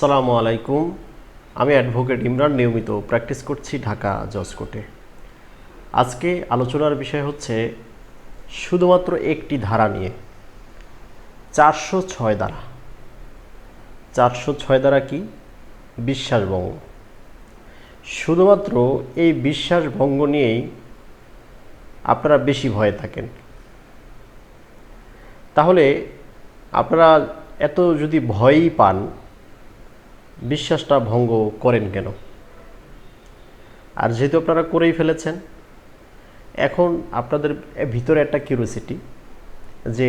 আসসালামু আলাইকুম। আমি অ্যাডভোকেট ইমরান নিয়মিত প্র্যাকটিস করছি ঢাকা জজ কোর্টে। আজকে আলোচনার বিষয় হচ্ছে শুধুমাত্র একটি ধারা নিয়ে। চারশো ছয় ধারা। চারশো ছয় ধারা কি? বিশ্বাসভঙ্গ। শুধুমাত্র এই বিশ্বাসভঙ্গ নিয়েই আপনারা বেশি ভয়ে থাকেন। তাহলে আপনারা এত যদি ভয়ই পান বিশ্বাসটা ভঙ্গ করেন কেন? আর যেহেতু আপনারা করেই ফেলেছেন, এখন আপনাদের ভিতরে একটা কিউরিয়াসিটি যে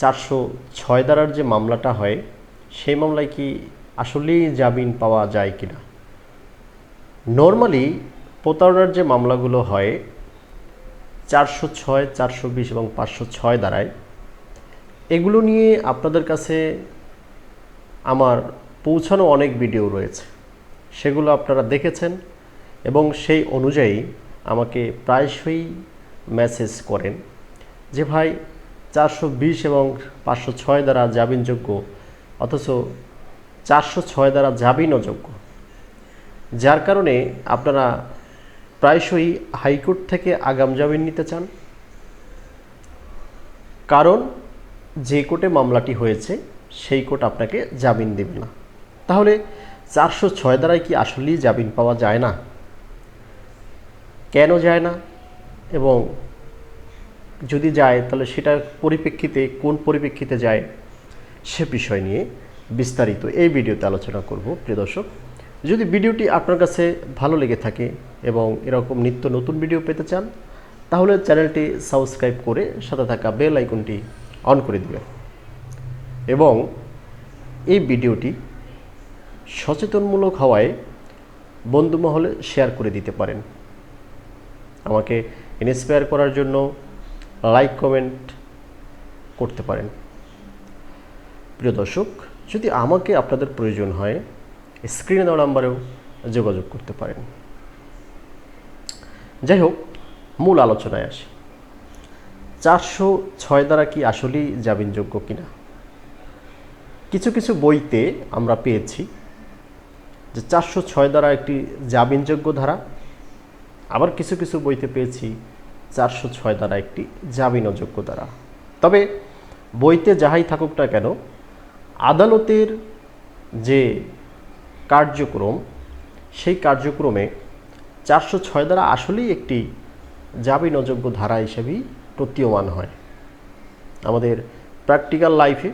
চারশো ছয় দ্বারার যে মামলাটা হয়, সেই মামলায় কি আসলেই জামিন পাওয়া যায় কি না নর্মালি প্রতারণার যে মামলাগুলো হয়, চারশো ছয়, চারশো বিশ এবং পাঁচশো ছয় দ্বারায়, এগুলো নিয়ে আপনাদের কাছে আমার পৌঁছানো অনেক ভিডিও রয়েছে। সেগুলো আপনারা দেখেছেন এবং সেই অনুযায়ী আমাকে প্রায়শই মেসেজ করেন যে, ভাই, চারশো বিশ এবং পাঁচশো ছয় দ্বারা জামিনযোগ্য, অথচ চারশো ছয় দ্বারা জামিন অযোগ্য যার কারণে আপনারা প্রায়শই হাইকোর্ট থেকে আগাম জামিন নিতে চান। কারণ যে কোর্টে মামলাটি হয়েছে, সেই কোর্ট আপনাকে জামিন দেবে না। তাহলে চারশো ছয় দ্বারাই কি আসলেই জামিন পাওয়া যায় না? কেন যায় না? এবং যদি যায়, তাহলে সেটার পরিপ্রেক্ষিতে কোন পরিপ্রেক্ষিতে যায় সে বিষয় নিয়ে বিস্তারিত এই ভিডিওতে আলোচনা করব, প্রিয় দর্শক। যদি ভিডিওটি আপনার কাছে ভালো লেগে থাকে এবং এরকম নিত্য নতুন ভিডিও পেতে চান, তাহলে চ্যানেলটি সাবস্ক্রাইব করে সাথে থাকা বেল আইকনটি অন করে দেবেন। এবং এই ভিডিওটি সচেতনমূলক হওয়ায় বন্ধু মহলে শেয়ার করে দিতে পারেন। আমাকে ইন্সপায়ার করার জন্য লাইক কমেন্ট করতে পারেন। প্রিয় দর্শক, যদি আমাকে আপনাদের প্রয়োজন হয় স্ক্রিনে দেওয়া নাম্বারেও যোগাযোগ করতে পারেন। যাই হোক, মূল আলোচনায় আসি। চারশো ছয় দ্বারা কি আসলেই জামিনযোগ্য কিনা? কিছু কিছু বইতে আমরা পেয়েছি। যে চারশো ছয় দ্বারা একটি জামিনযোগ্য ধারা, আবার কিছু কিছু বইতে পেয়েছি চারশো ছয় দ্বারা একটি জামিন অযোগ্য ধারা। তবে বইতে যাহাই থাকুক না কেন, আদালতের যে কার্যক্রম, সেই কার্যক্রমে চারশো ছয় দ্বারা আসলেই একটি জামিন অযোগ্য ধারা হিসেবেই প্রতীয়মান হয়। আমাদের প্র্যাকটিক্যাল লাইফে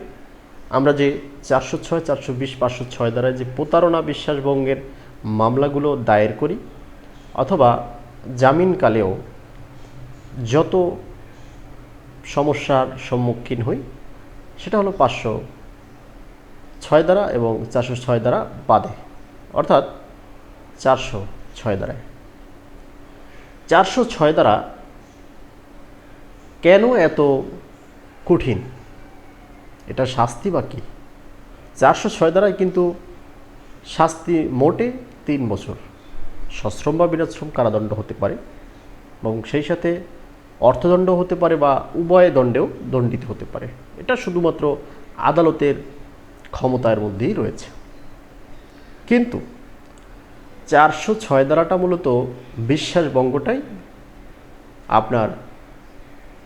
আমরা যে চারশো ছয়, চারশো বিশ, পাঁচশো ছয় দ্বারা যে প্রতারণা বিশ্বাসভঙ্গের মামলাগুলো দায়ের করি, অথবা জামিনকালেও যত সমস্যার সম্মুখীন হই, সেটা হলো পাঁচশো ছয় দ্বারা এবং চারশো ছয় দ্বারা বাদে, অর্থাৎ চারশো ছয় দ্বারায় চারশো ছয় দ্বারা কেন এত কঠিন? এটা শাস্তি বা কী? চারশো ছয় দ্বারাই কিন্তু শাস্তি মোটে তিন বছর। সশ্রম বা বিনাশ্রম কারাদণ্ড হতে পারে এবং সেই সাথে অর্থদণ্ড হতে পারে বা উভয় দণ্ডেও দণ্ডিত হতে পারে। এটা শুধুমাত্র আদালতের ক্ষমতার মধ্যেই রয়েছে। কিন্তু চারশো ছয় দ্বারাটা মূলত বিশ্বাসভঙ্গটাই আপনার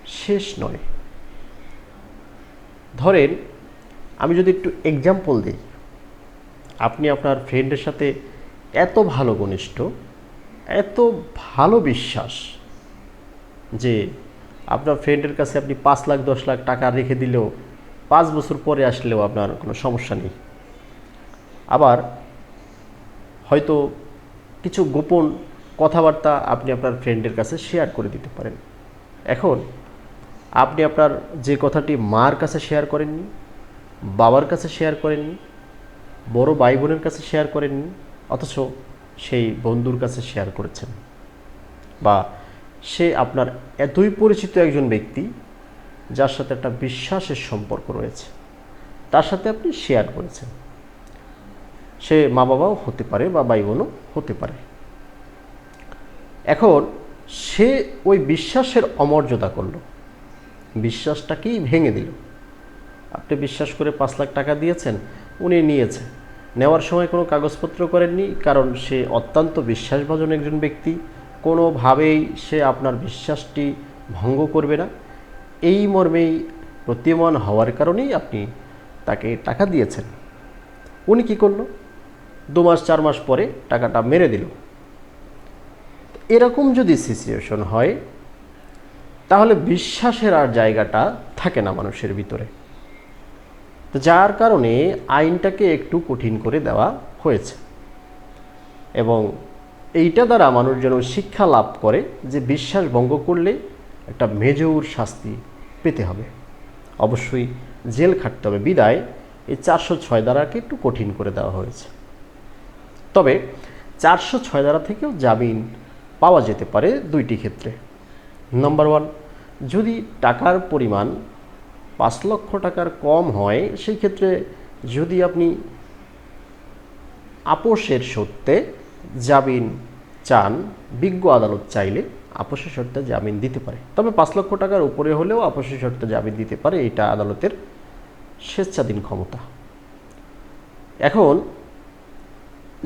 শেষ নয়। ধরেন, আমি যদি একটু এক্সাম্পল দিই। আপনি আপনার ফ্রেন্ডের সাথে এত ভালো ঘনিষ্ঠ, এত ভালো বিশ্বাস যে আপনার ফ্রেন্ডের কাছে আপনি পাঁচ লাখ, দশ লাখ টাকা রেখে দিলেও পাঁচ বছর পরে আসলেও আপনার কোনো সমস্যা নেই। আবার হয়তো কিছু গোপন কথাবার্তা আপনি আপনার ফ্রেন্ডের কাছে শেয়ার করে দিতে পারেন। এখন আপনি আপনার যে কথাটি মার কাছে শেয়ার করেননি, বাবার কাছে শেয়ার করেননি, বড় ভাই বোনের কাছে শেয়ার করেননি, অথচ সেই বন্ধুর কাছে শেয়ার করেছেন বা সে আপনার এতই পরিচিত একজন ব্যক্তি যার সাথে একটা বিশ্বাসের সম্পর্ক রয়েছে, তার সাথে আপনি শেয়ার করেছেন। সে মা বাবাও হতে পারে বা ভাই বোনও হতে পারে। এখন সে ওই বিশ্বাসের অমর্যাদা করল। বিশ্বাসটাকেই ভেঙে দিল। আপনি বিশ্বাস করে পাঁচ লাখ টাকা দিয়েছেন, উনি নিয়েছে। নেওয়ার সময় কোনো কাগজপত্র করেননি, কারণ সে অত্যন্ত বিশ্বাসভাজন একজন ব্যক্তি। কোনোভাবেই সে আপনার বিশ্বাসটি ভঙ্গ করবে না। এই মর্মেই প্রতীয়মান হওয়ার কারণেই আপনি তাকে টাকা দিয়েছেন। উনি কী করল? দু মাস, চার মাস পরে টাকাটা মেরে দিল। এরকম যদি সিচুয়েশন হয় তাহলে বিশ্বাসের আর জায়গাটা থাকে না মানুষের ভিতরে। তো যার কারণে আইনটাকে একটু কঠিন করে দেওয়া হয়েছে। এবং এইটা দ্বারা মানুষ যেন শিক্ষা লাভ করে যে বিশ্বাস ভঙ্গ করলে একটা মেজর শাস্তি পেতে হবে। অবশ্যই জেল খাটতে হবে। বিদায়, এই চারশো ছয় দ্বারাকে একটু কঠিন করে দেওয়া হয়েছে। তবে চারশো ছয় দ্বারা থেকেও জামিন পাওয়া যেতে পারে দুইটি ক্ষেত্রে। নাম্বার ওয়ান যদি টাকার পরিমাণ পাঁচ লক্ষ টাকার কম হয় সেই ক্ষেত্রে যদি আপনি আপোষের সত্ত্বে জামিন চান, বিজ্ঞ আদালত চাইলে আপোষের শর্তে জামিন দিতে পারে। তবে পাঁচ লক্ষ টাকার উপরে হলেও আপোষের শর্তে জামিন দিতে পারে, এটা আদালতের স্বেচ্ছাধীন ক্ষমতা। এখন,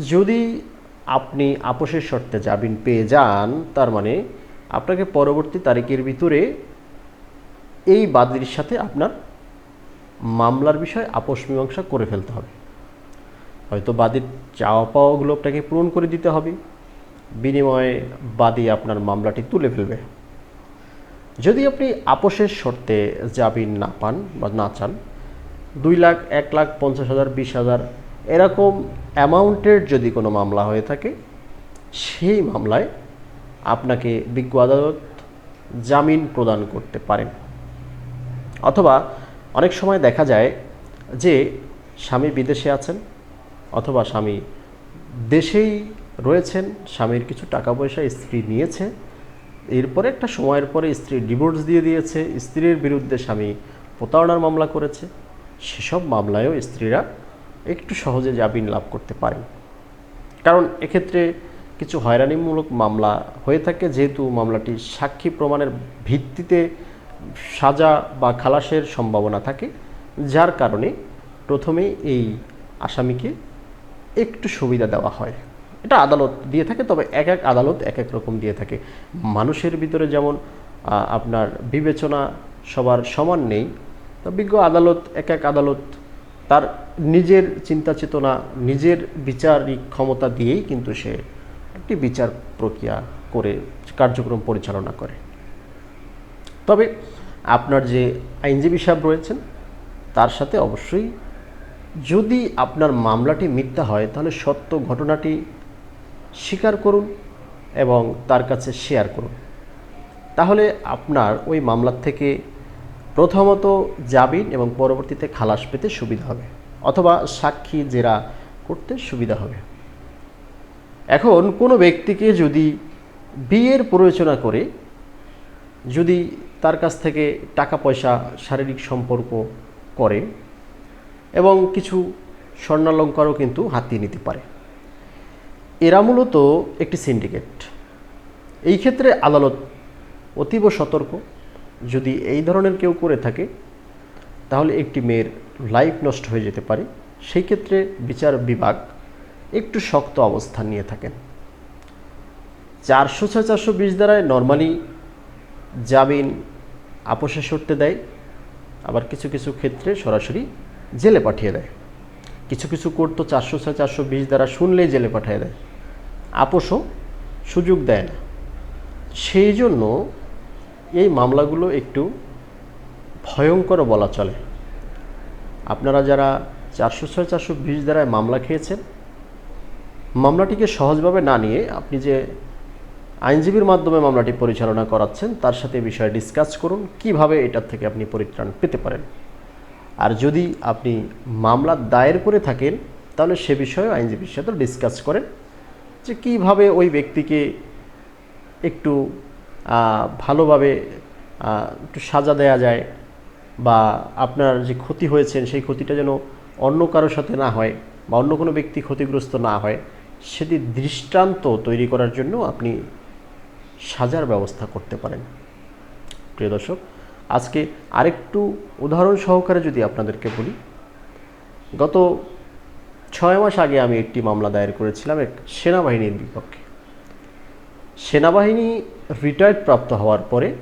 যদি আপনি আপোষের শর্তে জামিন পেয়ে যান, তার মানে আপনাকে পরবর্তী তারিখের ভিতরে এই বাদীর সাথে আপনার মামলার বিষয়ে আপোষ মীমাংসা করে ফেলতে হবে। হয়তো বাদীর চাওয়া পাওয়াগুলো আপনাকে পূরণ করে দিতে হবে। বিনিময়ে বাদী আপনার মামলাটি তুলে ফেলবে। যদি আপনি আপোষের শর্তে জামিন না পান বা না চান, দুই লাখ, এক লাখ, পঞ্চাশ হাজার, বিশ হাজার এরকম অ্যামাউন্টের যদি কোনো মামলা হয়ে থাকে, সেই মামলায় আপনাকে বিজ্ঞ আদালত জামিন প্রদান করতে পারেন। অথবা অনেক সময় দেখা যায় যে স্বামী বিদেশে আছেন অথবা স্বামী দেশেই রয়েছেন, স্বামীর কিছু টাকা পয়সা স্ত্রী নিয়েছে, এরপরে একটা সময়ের পরে স্ত্রী ডিভোর্স দিয়ে দিয়েছে, স্ত্রীর বিরুদ্ধে স্বামী প্রতারণার মামলা করেছে, সেসব মামলায়ও স্ত্রীরা একটু সহজে জামিন লাভ করতে পারেন। কারণ এক্ষেত্রে কিছু হয়রানিমূলক মামলা হয়ে থাকে, যেহেতু মামলাটি সাক্ষী প্রমাণের ভিত্তিতে সাজা বা খালাসের সম্ভাবনা থাকে, যার কারণে প্রথমে এই আসামিকে একটু সুবিধা দেওয়া হয়। এটা আদালত দিয়ে থাকে, তবে এক এক আদালত এক এক রকম দিয়ে থাকে। মানুষের ভিতরে যেমন আপনার বিবেচনা সবার সমান নেই তো বিজ্ঞ আদালত, এক এক আদালত তার নিজের চিন্তা চেতনা নিজের বিচারিক ক্ষমতা দিয়েই কিন্তু সে একটি বিচার প্রক্রিয়া করে কার্যক্রম পরিচালনা করে। তবে আপনার যে আইনজীবী সাহেব রয়েছেন, তার সাথে অবশ্যই যদি আপনার মামলাটি মিথ্যা হয়, তাহলে সত্য ঘটনাটি স্বীকার করুন এবং তার কাছে শেয়ার করুন। তাহলে আপনার ওই মামলার থেকে প্রথমত জামিন এবং পরবর্তীতে খালাস পেতে সুবিধা হবে, অথবা সাক্ষী জেরা করতে সুবিধা হবে। এখন কোনো ব্যক্তিকে যদি বিয়ের প্ররোচনা করে, যদি তার কাছ থেকে টাকা পয়সা, শারীরিক সম্পর্ক করে এবং কিছু স্বর্ণালঙ্কারও কিন্তু হাতিয়ে নিতে পারে। এরা মূলত একটি সিন্ডিকেট। এই ক্ষেত্রে আদালত অতীব সতর্ক। যদি এই ধরনের কেউ করে থাকে, তাহলে একটি মেয়ের লাইফ নষ্ট হয়ে যেতে পারে। সেই ক্ষেত্রে বিচার বিভাগ একটু শক্ত অবস্থান নিয়ে থাকেন। চারশো ছয় চারশো বিশ দ্বারায় নর্মালি জামিন আপোষে সরতে দেয়, আবার কিছু কিছু ক্ষেত্রে সরাসরি জেলে পাঠিয়ে দেয়। কিছু কিছু কোর্ট তো চারশো ছয় চারশো বিশ দ্বারা শুনলেই জেলে পাঠিয়ে দেয়। আপোষও সুযোগ দেয় না। সেই জন্য এই মামলাগুলো একটু ভয়ঙ্কর বলা চলে। আপনারা যারা চারশো ছয় চারশো বিশ দ্বারায় মামলা খেয়েছেন মামলাটিকে সহজভাবে না নিয়ে আপনি যে আইনজীবীর মাধ্যমে মামলাটি পরিচালনা করাচ্ছেন, তার সাথে বিষয়ে ডিসকাস করুন, কীভাবে এটার থেকে আপনি পরিত্রাণ পেতে পারেন। আর যদি আপনি মামলা দায়ের করে থাকেন, তাহলে সে বিষয়ে আইনজীবীর সাথে ডিসকাস করেন যে কীভাবে ওই ব্যক্তিকে একটু ভালোভাবে একটু সাজা দেয়া যায় বা আপনার যে ক্ষতি হয়েছেন, সেই ক্ষতিটা যেন অন্য কারোর সাথে না হয় বা অন্য কোনো ব্যক্তি ক্ষতিগ্রস্ত না হয়। সেটি দৃষ্টান্ত তৈরি করার জন্য আপনি সাজার ব্যবস্থা করতে পারেন। প্রিয় দর্শক, আজকে আরেকটু উদাহরণ সহকারে যদি আপনাদেরকে বলি। গত ছয় মাস আগে আমি একটি মামলা দায়ের করেছিলাম এক সেনাবাহিনীর বিপক্ষে। সেনাবাহিনী রিটায়ার্ড প্রাপ্ত হওয়ার পরে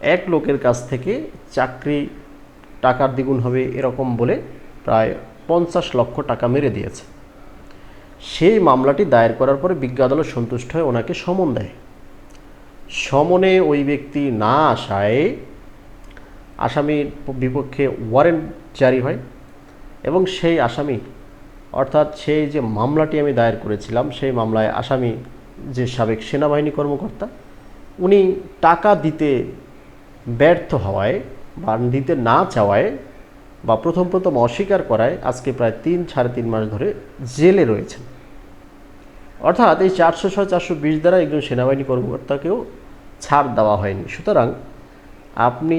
এক লোকের কাছ থেকে চাকরি টাকার দ্বিগুণ হবে এরকম বলে প্রায় পঞ্চাশ লক্ষ টাকা মেরে দিয়েছে। সেই মামলাটি দায়ের করার পরে বিজ্ঞ আদালত সন্তুষ্ট হয়ে ওনাকে সমন দেয়। সমনে ওই ব্যক্তি না আসায় আসামির বিপক্ষে ওয়ারেন্ট জারি হয় এবং সেই আসামি, অর্থাৎ সেই যে মামলাটি আমি দায়ের করেছিলাম, সেই মামলায় আসামি যে সাবেক সেনাবাহিনী কর্মকর্তা, উনি টাকা দিতে ব্যর্থ হওয়ায় বা দিতে না চাওয়ায় বা প্রথম প্রথম অস্বীকার করায় আজকে প্রায় তিন, সাড়ে তিন মাস ধরে জেলে রয়েছেন। অর্থাৎ এই চারশো ছয় চারশো বিশ দ্বারা একজন সেনাবাহিনী কর্মকর্তাকেও ছাড় দেওয়া হয়নি। সুতরাং আপনি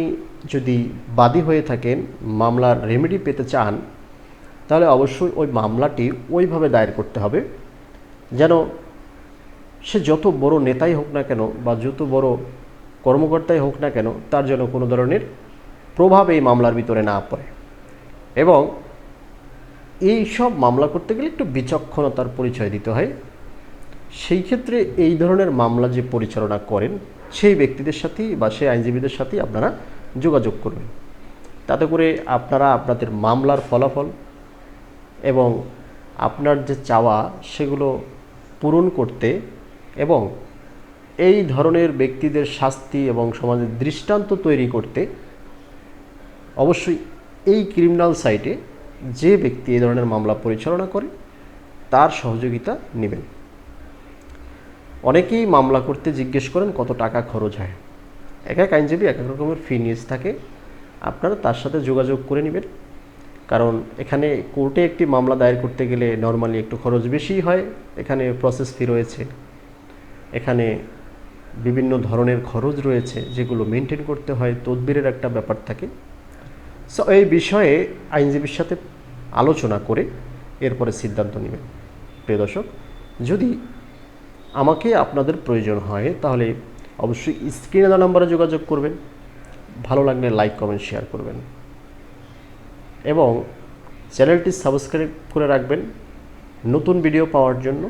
যদি বাদী হয়ে থাকেন, মামলার রেমেডি পেতে চান, তাহলে অবশ্যই ওই মামলাটি ওইভাবে দায়ের করতে হবে। যেন সে যত বড় নেতাই হোক না কেন বা যত বড় কর্মকর্তাই হোক না কেন, তার যেন কোনো ধরনের প্রভাব এই মামলার ভিতরে না পড়ে। এবং এই সব মামলা করতে গেলে একটু বিচক্ষণতার পরিচয় দিতে হয়। সেই ক্ষেত্রে এই ধরনের মামলা যে পরিচালনা করেন, সেই ব্যক্তিদের সাথেই বা সেই আইনজীবীদের সাথেই আপনারা যোগাযোগ করবেন। তাতে করে আপনারা আপনাদের মামলার ফলাফল এবং আপনার যে চাওয়া, সেগুলো পূরণ করতে এবং এই ধরনের ব্যক্তিদের শাস্তি এবং সমাজের দৃষ্টান্ত তৈরি করতে অবশ্যই এই ক্রিমিনাল সাইটে যে ব্যক্তি এই ধরনের মামলা পরিচালনা করে, তার সহযোগিতা নেবেন। অনেকেই মামলা করতে জিজ্ঞেস করেন, কত টাকা খরচ হয়? এক এক আইনজীবী এক এক রকমের ফি নিজ থাকে। আপনারা তার সাথে যোগাযোগ করে নেবেন। কারণ এখানে কোর্টে একটি মামলা দায়ের করতে গেলে নর্মালি একটু খরচ বেশি হয়। এখানে প্রসেস ফি রয়েছে। এখানে বিভিন্ন ধরনের খরচ রয়েছে, যেগুলো মেনটেন করতে হয়। তদবিরের একটা ব্যাপার থাকে। সো এই বিষয়ে আইনজীবীর সাথে আলোচনা করে এরপরে সিদ্ধান্ত নেবেন। প্রিয় দর্শক, যদি আমাকে আপনাদের প্রয়োজন হয়, তাহলে অবশ্যই স্ক্রিনে দেওয়া নাম্বারে যোগাযোগ করবেন। ভালো লাগলে লাইক, কমেন্ট, শেয়ার করবেন। এবং চ্যানেলটি সাবস্ক্রাইব করে রাখবেন নতুন ভিডিও পাওয়ার জন্য।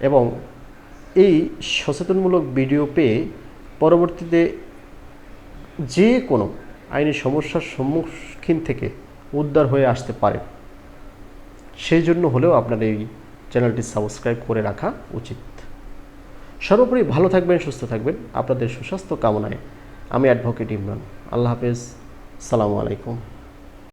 এবং এই সচেতনমূলক ভিডিও পেয়ে পরবর্তীতে যে কোনো আইনি সমস্যার সম্মুখীন থেকে উদ্ধার হয়ে আসতে পারে। সেই জন্য হলেও আপনার এই চ্যানেলটি সাবস্ক্রাইব করে রাখা উচিত। সর্বোপরি ভালো থাকবেন, সুস্থ থাকবেন। আপনাদের সুস্বাস্থ্য কামনায় আমি অ্যাডভোকেট ইমরান। আল্লাহ হাফেজ। সালামু আলাইকুম।